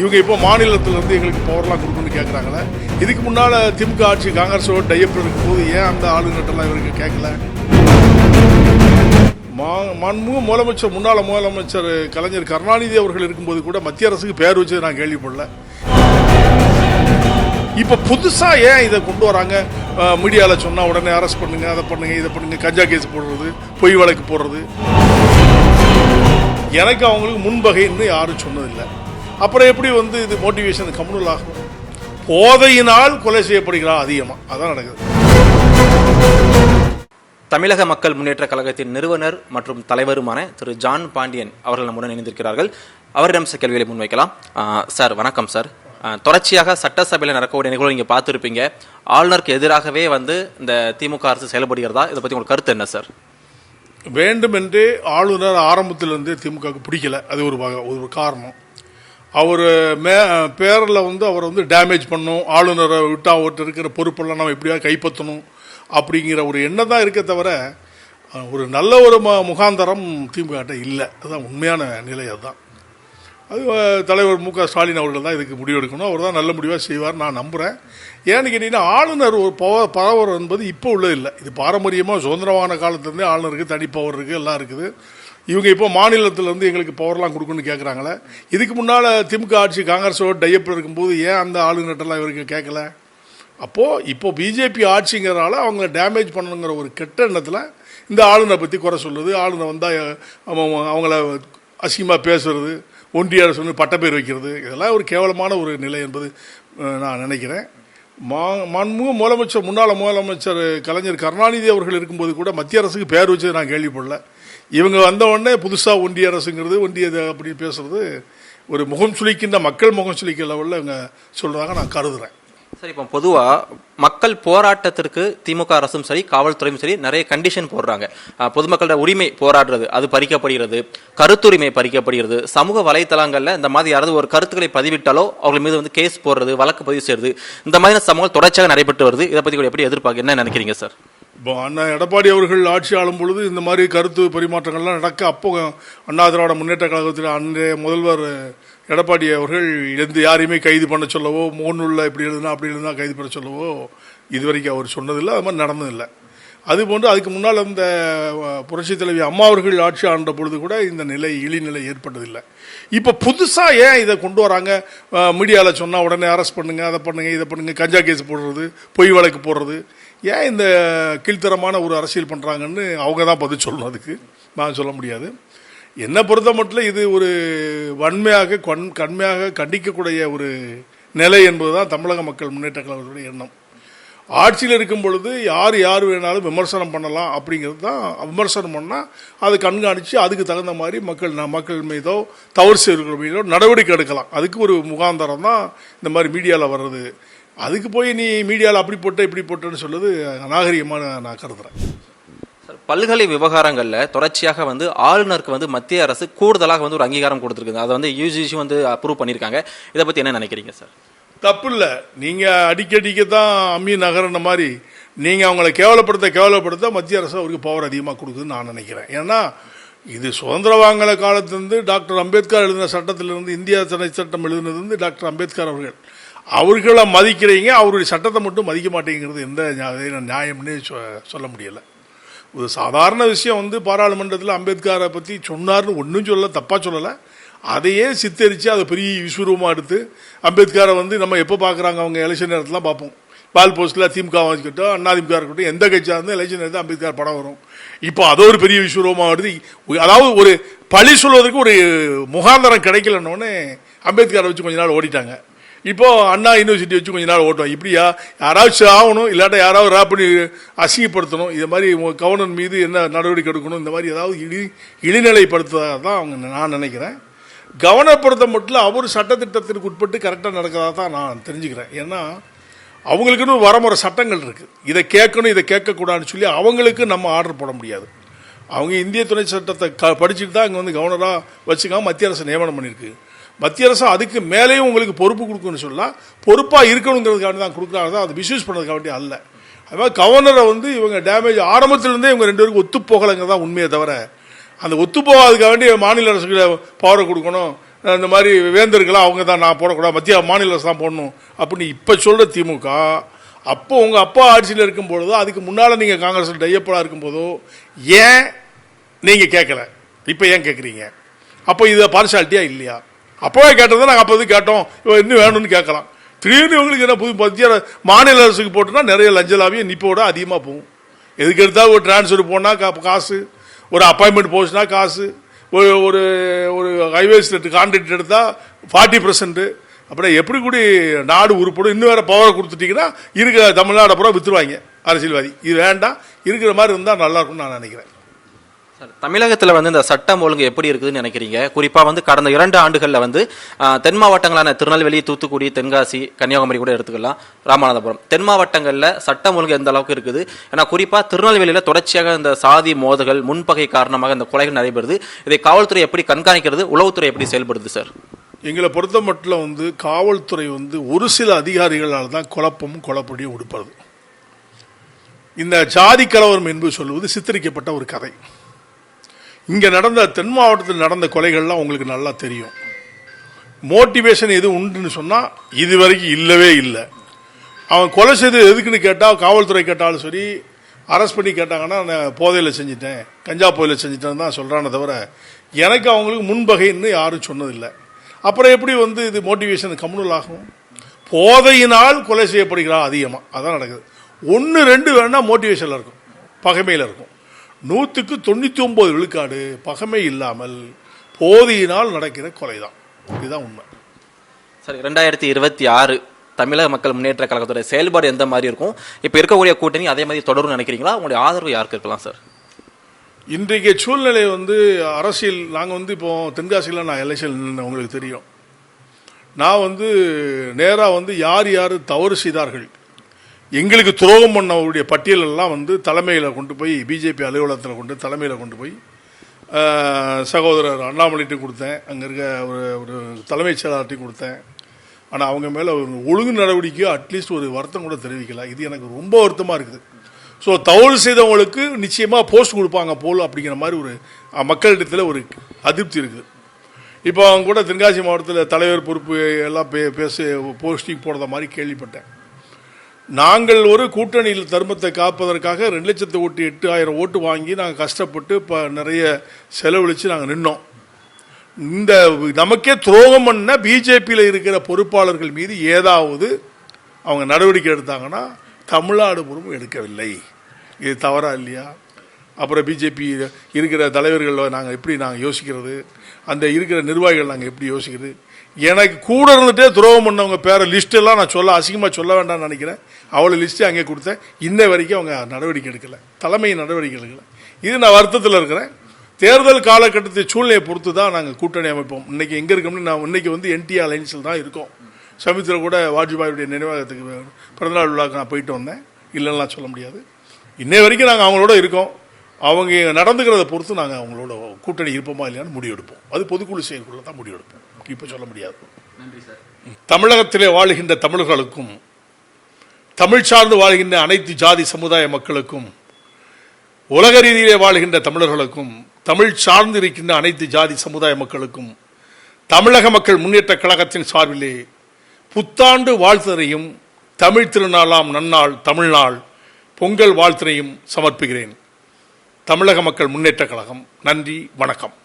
இவங்க இப்போ மாநிலத்திலேருந்து எங்களுக்கு பவர்லாம் கொடுக்கணும்னு கேட்குறாங்களே இதுக்கு முன்னால் திமுக ஆட்சி காங்கிரஸோட டைப் இருக்கும்போது ஏன் அந்த ஆளுநர்கிட்டலாம் இவருக்கு கேட்கல மா மாண்புமிகு முதலமைச்சர் முன்னாள் முதலமைச்சர் கலைஞர் கருணாநிதி அவர்கள் இருக்கும்போது கூட மத்திய அரசுக்கு பேர் வச்சு நான் கேள்விப்படல. இப்போ புதுசாக ஏன் இதை கொண்டு வராங்க? மீடியாவில் சொன்னால் உடனே அரெஸ்ட் பண்ணுங்க அதை பண்ணுங்க இதை பண்ணுங்க கஞ்சா கேஸ் போடுறது பொய் வழக்கு போடுறது. எனக்கு அவங்களுக்கு முன்பகைன்னு யாரும் சொன்னதில்லை. அப்புறம் எப்படி வந்து இது மோட்டிவேஷன் கம்யூனல் ஆகும் போதையினால் கொலை செய்யப்படுகிறார் அதிகமாக அதான் நடக்குது. தமிழக மக்கள் முன்னேற்ற கழகத்தின் நிறுவனர் மற்றும் தலைவருமான திரு ஜான் பாண்டியன் அவர்கள் நம்முடன் இணைந்திருக்கிறார்கள். அவரிடம் சில கேள்விகளை முன்வைக்கலாம். சார் வணக்கம் சார். தொடர்ச்சியாக சட்டசபையில் நடக்கக்கூடிய நிகழ்வு நீங்கள் பார்த்துருப்பீங்க. ஆளுநருக்கு எதிராகவே வந்து இந்த திமுக அரசு செயல்படுகிறதா? இதை பற்றி உங்களுக்கு கருத்து என்ன சார்? வேண்டுமென்றே ஆளுநர் ஆரம்பத்திலிருந்தே திமுகவுக்கு பிடிக்கல. அது ஒரு ஒரு காரணம். அவர் மே பேரில் வந்து அவர் வந்து டேமேஜ் பண்ணும் ஆளுநரை விட்டு அவர்கிட்ட இருக்கிற பொறுப்பெல்லாம் நம்ம எப்படியாவது கைப்பற்றணும் அப்படிங்கிற ஒரு எண்ணம் தான் இருக்க தவிர ஒரு நல்ல ஒரு ம முகாந்தரம் திமுக இல்லை. அதுதான் உண்மையான நிலை அதுதான். அது தலைவர் மு க ஸ்டாலின் அவர்கள் தான் இதுக்கு முடிவெடுக்கணும் அவர் தான் நல்ல முடிவாக செய்வார் நான் நம்புகிறேன் ஏன்னு கேட்டிங்கன்னா ஆளுநர் ஒரு பவர் பவர் என்பது இப்போ உள்ளது இல்லை இது பாரம்பரியமாக சுதந்திரமான காலத்துலேருந்தே ஆளுநருக்கு தனி பவர் இருக்குது எல்லாம் இருக்குது. இவங்க இப்போ மாநிலத்திலேருந்து எங்களுக்கு பவர்லாம் கொடுக்குன்னு கேட்குறாங்களே இதுக்கு முன்னால் திமுக ஆட்சி காங்கிரஸோட டைப் இருக்கும்போது ஏன் அந்த ஆளுநர்கிட்டலாம் இவருக்கு கேட்கல அப்போது இப்போ பிஜேபி ஆட்சிங்கிறனால அவங்கள டேமேஜ் பண்ணணுங்கிற ஒரு கெட்ட எண்ணத்தில் இந்த ஆளுநரை பற்றி குறை சொல்லுது. ஆளுநர் வந்தால் அவங்கள அசிங்கமாக பேசுறது ஒன்றிய அரசு பட்டப்பேர் வைக்கிறது இதெல்லாம் ஒரு கேவலமான ஒரு நிலை என்பது நான் நினைக்கிறேன். மா மன்முக முதலமைச்சர் முன்னாள் முதலமைச்சர் கலைஞர் கருணாநிதி அவர்கள் இருக்கும்போது கூட மத்திய அரசுக்கு பேர் வச்சது நான் கேள்விப்படல. இவங்க வந்த உடனே புதுசாக ஒன்றிய அரசுங்கிறது ஒன்றியது அப்படி பேசுறது ஒரு முகம் சுழிக்கின்ற மக்கள் முகம் சுளிக்கிற லெவலில் இவங்க சொல்கிறாங்க நான் கருதுறேன். சார் இப்போ பொதுவாக மக்கள் போராட்டத்திற்கு திமுக அரசும் சரி காவல்துறையும் சரி நிறைய கண்டிஷன் போடுறாங்க. பொதுமக்களோட உரிமை போராடுறது அது பறிக்கப்படுகிறது கருத்துரிமை பறிக்கப்படுகிறது. சமூக வலைத்தளங்களில் இந்த மாதிரி யாராவது ஒரு கருத்துக்களை பதிவிட்டாலோ அவர்கள் மீது வந்து கேஸ் போடுறது வழக்கு பதிவு செய்யறது இந்த மாதிரி சமூகம் தொடர்ச்சியாக நடைபெற்று வருது. இதை பற்றி கூட எப்படி எதிர்பார்க்க என்ன நினைக்கிறீங்க சார்? இப்போ அண்ணன் எடப்பாடி அவர்கள் ஆட்சி ஆளும் பொழுது இந்த மாதிரி கருத்து பரிமாற்றங்கள்லாம் நடக்க அப்போ அண்ணா திராவிட முன்னேற்ற கழகத்தில் அன்றைய முதல்வர் எடப்பாடி அவர்கள் எந்த யாரையுமே கைது பண்ண சொல்லவோ மோனுள்ள இப்படி எழுதுனா அப்படி எழுதுனா கைது பண்ண சொல்லவோ இதுவரைக்கும் அவர் சொன்னதில்லை. அது மாதிரி நடந்ததில்லை. அதுபோன்று அதுக்கு முன்னால் இந்த அஹ், புரட்சித் தலைவி அம்மா அவர்கள் ஆட்சி ஆண்ட பொழுது கூட இந்த நிலை இழிநிலை ஏற்பட்டதில்லை. இப்போ புதுசாக ஏன் இதை கொண்டு வராங்க? மீடியாவில் சொன்னால் உடனே அரெஸ்ட் பண்ணுங்கள் அதை பண்ணுங்கள் இதை பண்ணுங்கள் கஞ்சா கேஸ் போடுறது பொய் வழக்கு போடுறது ஏன் இந்த கீழ்த்தரமான ஒரு அரசியல் பண்ணுறாங்கன்னு அவங்க தான் பதில் சொல்லணும் அதுக்கு. நான் சொல்ல முடியாது. என்னை பொறுத்த மட்டும் இது ஒரு வன்மையாக கண் கண்மையாக கண்டிக்கக்கூடிய ஒரு நிலை என்பது தான் தமிழக மக்கள் முன்னேற்ற கழகத்துடைய எண்ணம். ஆட்சியில் இருக்கும் பொழுது யார் யார் வேணாலும் விமர்சனம் பண்ணலாம் அப்படிங்கிறது தான் விமர்சனம் பண்ணால் அதை கண்காணித்து அதுக்கு தகுந்த மாதிரி மக்கள் ந- மக்கள் மீதோ தவறு செய்கிற மீதோ நடவடிக்கை எடுக்கலாம். அதுக்கு ஒரு முகாந்தரம் தான் இந்த மாதிரி மீடியாவில் வர்றது. அதுக்கு போய் நீ மீடியாவில் அப்படி போட்ட இப்படி போட்டேன்னு சொல்லுது நாகரிகமாக நான் கருதுறேன். சார், பல்கலை விவகாரங்கள்ல தொடர்ச்சியாக வந்து ஆளுநருக்கு வந்து மத்திய அரசு கூடுதலாக வந்து ஒரு அங்கீகாரம் கொடுத்துருக்குது. அதை வந்து யூஜிசி வந்து அப்ரூவ் பண்ணியிருக்காங்க. இதை பற்றி என்ன நினைக்கிறீங்க சார்? தப்பு இல்லை நீங்கள் அடிக்கடிக்க தான் அம்மி நகர்ன மாதிரி நீங்கள் அவங்கள கேவலப்படுத்த கேவலப்படுத்த மத்திய அரசு அவருக்கு பவர் அதிகமாக கொடுக்குதுன்னு நான் நினைக்கிறேன். ஏன்னா இது சுதந்திர வாங்கல காலத்திலிருந்து டாக்டர் அம்பேத்கர் எழுதின சட்டத்திலிருந்து இந்தியா துணை சட்டம் எழுதினது வந்து டாக்டர் அம்பேத்கர் அவர்கள். அவர்களை மதிக்கிறீங்க அவருடைய சட்டத்தை மட்டும் மதிக்க மாட்டேங்கிறது எந்த நியாயம்னே சொ- சொல்ல முடியலை. ஒரு சாதாரண விஷயம் வந்து பாராளுமன்றத்தில் அம்பேத்கரை பற்றி சொன்னார்னு ஒன்றும் சொல்லலை தப்பாக சொல்லலை. அதையே சித்தரித்து அதை பெரிய விஸ்வரூபமாக எடுத்து அம்பேத்கரை வந்து நம்ம எப்போ பார்க்குறாங்க அவங்க எலெக்ஷன் நேரத்தில் பார்ப்போம் பால் போஸ்ட்டில் திமுக இருக்கட்டும் அண்ணாதிமுக இருக்கட்டும் எந்த கட்சியாக இருந்தால் எலெக்ஷன் நேரத்தில் அம்பேத்கர் படம் வரும். இப்போ அதோ ஒரு பெரிய விஸ்வரூபமாக வருது. அதாவது ஒரு பழி சொல்வதற்கு ஒரு முகாந்தரம் கிடைக்கலன்னொன்னே அம்பேத்கரை வச்சு கொஞ்ச நாள் ஓடிட்டாங்க. இப்போ அண்ணா யூனிவர்சிட்டி வச்சு கொஞ்ச நாள் ஓட்டுவோம் இப்படியா? யாராச்சும் ஆகணும் இல்லாட்டா யாராவது ரா பண்ணி அசிங்கப்படுத்தணும். இது மாதிரி கவர்னர் மீது என்ன நடவடிக்கை எடுக்கணும் இந்த மாதிரி ஏதாவது இழி இழிநிலைப்படுத்துவதாக தான் அவங்க நான் நினைக்கிறேன். கவர்னர் பொறுத்த மட்டும் அவர் சட்டத்திட்டத்திற்கு உட்பட்டு கரெக்டாக நடக்கிறதா தான் நான் தெரிஞ்சுக்கிறேன். ஏன்னா அவங்களுக்குன்னு வரமுறை சட்டங்கள் இருக்குது இதை கேட்கணும் இதை கேட்கக்கூடாதுன்னு சொல்லி அவங்களுக்கு நம்ம ஆர்டர் போட முடியாது. அவங்க இந்திய துணை சட்டத்தை க படிச்சுட்டு தான் இங்கே வந்து கவர்னராக வச்சுக்காம மத்திய அரசு நியமனம் பண்ணியிருக்கு. மத்திய அரசு அதுக்கு மேலேயும் உங்களுக்கு பொறுப்பு கொடுக்கணும்னு சொன்னால் பொறுப்பாக இருக்கணுங்கிறதுக்காண்டி தான் கொடுக்குறாங்க. தான் அது மிஸ்யூஸ் பண்ணுறதுக்காக அல்ல. அது மாதிரி கவர்னரை வந்து இவங்க டேமேஜ் ஆரம்பத்திலிருந்தே இவங்க ரெண்டு பேருக்கும் ஒத்து போகலைங்கிறது தான் உண்மையை தவிர அந்த ஒத்து போகாதுக்காக வேண்டி மாநில அரசுக்கு பவரை கொடுக்கணும். இந்த மாதிரி வேந்தர்களாக அவங்க தான் நான் போடக்கூடாது மத்திய மாநில அரசு தான் போடணும் அப்படின்னு இப்போ சொல்கிற திமுக அப்போ உங்கள் அப்பா ஆட்சியில் இருக்கும் பொழுதோ அதுக்கு முன்னால் நீங்கள் காங்கிரஸில் டையப்படாக இருக்கும்போதோ ஏன் நீங்கள் கேட்கல? இப்போ ஏன் கேட்குறீங்க? அப்போ இது பார்சாலிட்டியாக இல்லையா? அப்போவே கேட்டதை நாங்கள் அப்போது கேட்டோம். இவன் இன்னும் வேணும்னு கேட்கலாம். திடீர்னு இவங்களுக்கு என்ன புது மத்திய மாநில அரசுக்கு போட்டோம்னா நிறைய லஞ்சலாவியும் நிப்போட அதிகமாக போகும். எதுக்கு எடுத்தால் ஒரு டிரான்ஸ்ஃபர் போனால் கா காசு ஒரு அப்பாயின்மெண்ட் போச்சுன்னா காசு ஒரு ஒரு ஒரு ஹைவேஸ் கான்ட்ராக்ட் எடுத்தால் ஃபார்ட்டி பர்சன்ட்டு அப்புறம் எப்படி கூடி நாடு உருப்படும் இன்னும் வேறு பவரை கொடுத்துட்டிங்கன்னா இருக்கிற தமிழ்நாடு அப்புறம் விற்றுருவாங்க அரசியல்வாதி. இது வேண்டாம் இருக்கிற மாதிரி இருந்தால் நல்லாயிருக்கும்னு நான் நினைக்கிறேன். தமிழகத்தில் வந்து இந்த சட்டம் ஒழுங்கு எப்படி இருக்குதுன்னு நினைக்கிறீங்க? குறிப்பாக வந்து கடந்த இரண்டு ஆண்டுகளில் வந்து தென் மாவட்டங்களான திருநெல்வேலி தூத்துக்குடி தென்காசி கன்னியாகுமரி கூட எடுத்துக்கலாம். ராமநாதபுரம். தென் மாவட்டங்களில் சட்டம் ஒழுங்கு எந்த அளவுக்கு இருக்குது? ஏன்னா குறிப்பாக திருநெல்வேலியில் தொடர்ச்சியாக இந்த சாதி மோதல்கள் முன்பகை காரணமாக இந்த கொலைகள் நடைபெறுது. இதை காவல்துறை எப்படி கண்காணிக்கிறது? உளவுத்துறை எப்படி செயல்படுது சார்? எங்களை பொறுத்த மட்டும் வந்து காவல்துறை வந்து ஒரு சில அதிகாரிகளால் தான் குழப்பமும் குழப்படியும் கொடுப்பது இந்த ஜாதி கலவரம் என்பது சொல்வது சித்தரிக்கப்பட்ட ஒரு கதை. இங்கே நடந்த தென் மாவட்டத்தில் நடந்த கொலைகள்லாம் உங்களுக்கு நல்லா தெரியும். மோட்டிவேஷன் எது உண்டுன்னு சொன்னால் இது வரைக்கும் இல்லவே இல்லை. அவன் கொலை செய்தது எதுக்குன்னு கேட்டால் காவல்துறை கேட்டாலும் சரி அரெஸ்ட் பண்ணி கேட்டாங்கன்னா நான் போதையில் செஞ்சிட்டேன் கஞ்சா போதையில் செஞ்சிட்டேன்னு தான் சொல்கிறானே தவிர எனக்கு அவங்களுக்கு முன்பகைன்னு யாரும் சொன்னதில்லை. அப்புறம் எப்படி வந்து இது மோட்டிவேஷன் கம்யூனல் ஆகும்? போதையினால் கொலை செய்யப்படுகிறா அதிகமாக அதான் நடக்குது. ஒன்று ரெண்டு வேணால் மோட்டிவேஷனில் இருக்கும். பகைமையில் இருக்கும். நூற்றுக்கு தொண்ணூற்றி ஒம்பது விழுக்காடு பகைமை இல்லாமல் போதையினால் நடக்கிற கொலை தான் இதுதான் உண்மை. சரி ரெண்டாயிரத்தி இருபத்தி ஆறு தமிழக மக்கள் முன்னேற்ற கழகத்துடைய செயல்பாடு எந்த மாதிரி இருக்கும்? இப்ப இருக்கக்கூடிய கூட்டணி அதே மாதிரி தொடரும் நினைக்கிறீங்களா? உங்களுடைய ஆதரவு யாருக்கு இருக்கலாம் சார்? இன்றைக்கு சூழ்நிலை வந்து அரசியல் நாங்கள் வந்து இப்போ தென்காசியில் நான் எலெக்ஷன் உங்களுக்கு தெரியும். நான் வந்து நேராக வந்து யார் யார் தவறு செய்தார்கள் எங்களுக்கு துரோகம் பண்ணவருடைய பட்டியலெல்லாம் வந்து தலைமையில் கொண்டு போய் பிஜேபி அலுவலகத்தில் கொண்டு தலைமையில் கொண்டு போய் சகோதரர் அண்ணாமலைட்டு கொடுத்தேன். அங்கே இருக்க ஒரு ஒரு தலைமைச் செயலாளர்கிட்டையும் கொடுத்தேன். ஆனால் அவங்க மேலே ஒரு ஒழுங்கு நடவடிக்கையோ அட்லீஸ்ட் ஒரு வருத்தம் கூட தெரிவிக்கல. இது எனக்கு ரொம்ப வருத்தமாக இருக்குது. ஸோ தவறு செய்தவங்களுக்கு நிச்சயமாக போஸ்ட் கொடுப்பாங்க போல் அப்படிங்கிற மாதிரி ஒரு மக்களிடத்தில் ஒரு அதிருப்தி இருக்குது இப்போ அவங்க கூட தென்காசி மாவட்டத்தில் தலைவர் பொறுப்பு எல்லாம் பே பேச போஸ்டிங் போடுற மாதிரி கேள்விப்பட்டேன். நாங்கள் ஒரு கூட்டணியில் தர்மத்தை காப்பதற்காக ரெண்டு லட்சத்து ஓட்டு எட்டு ஆயிரம் ஓட்டு வாங்கி நாங்கள் கஷ்டப்பட்டு இப்போ நிறைய செலவழித்து நாங்கள் நின்னோம். இந்த நமக்கே துரோகம் பண்ண பிஜேபியில் இருக்கிற பொறுப்பாளர்கள் மீது ஏதாவது அவங்க நடவடிக்கை எடுத்தாங்கன்னா தமிழ்நாடு முழுவதும் எடுக்கவில்லை. இது தவறா இல்லையா? அப்புறம் பிஜேபி இருக்கிற தலைவர்களை நாங்கள் எப்படி நாங்கள் யோசிக்கிறது? அந்த இருக்கிற நிர்வாகிகள் நாங்கள் எப்படி யோசிக்கிறது? எனக்கு கூட இருந்துட்டே துரோகம் பண்ணவங்க பேர லிஸ்ட் எல்லாம் நான் சொல்ல அசிங்கமாக சொல்ல வேண்டாம்னு நினைக்கிறேன். அவ்வளோ லிஸ்ட்டு அங்கே கொடுத்தேன். இன்ன வரைக்கும் அவங்க நடவடிக்கை எடுக்கலை. தலைமை நடவடிக்கை எடுக்கலை. இது நான் வருத்தத்தில் இருக்கிறேன். தேர்தல் காலகட்டத்தை சூழ்நிலையை பொறுத்து தான் நாங்கள் கூட்டணி அமைப்போம். இன்றைக்கி எங்கே இருக்கோம்னு நான் இன்னைக்கு வந்து என்டிஆர் அலைன்ஸில் தான் இருக்கோம். சமீபத்தில் கூட வாஜ்பாயுடைய நினைவாகத்துக்கு பிறந்தநாள் விழாவுக்கு நான் போயிட்டு வந்தேன். இல்லைன்னா சொல்ல முடியாது. இன்னை வரைக்கும் நாங்கள் அவங்களோட இருக்கோம். அவங்க நடந்துக்கிறத பொறுத்து நாங்கள் அவங்களோட கூட்டணி இருப்போமா இல்லையான்னு முடிவெடுப்போம். அது பொதுக்குழு செயற்குள்ள தான் முடிவெடுப்போம். இப்போ சொல்ல முடியாது. தமிழகத்திலே வாழுகின்ற தமிழர்களுக்கும் தமிழ் சார்ந்து வாழ்கின்ற அனைத்து ஜாதி சமுதாய மக்களுக்கும் உலக ரீதியிலே வாழ்கின்ற தமிழர்களுக்கும் தமிழ் சார்ந்து இருக்கின்ற அனைத்து ஜாதி சமுதாய மக்களுக்கும் தமிழக மக்கள் முன்னேற்ற கழகத்தின் சார்பிலே புத்தாண்டு வாழ்த்தரையும் தமிழ் திருநாளாம் நன்னாள் தமிழ்நாள் பொங்கல் வாழ்த்தினையும் சமர்ப்பிக்கிறேன். தமிழக மக்கள் முன்னேற்ற கழகம். நன்றி வணக்கம்.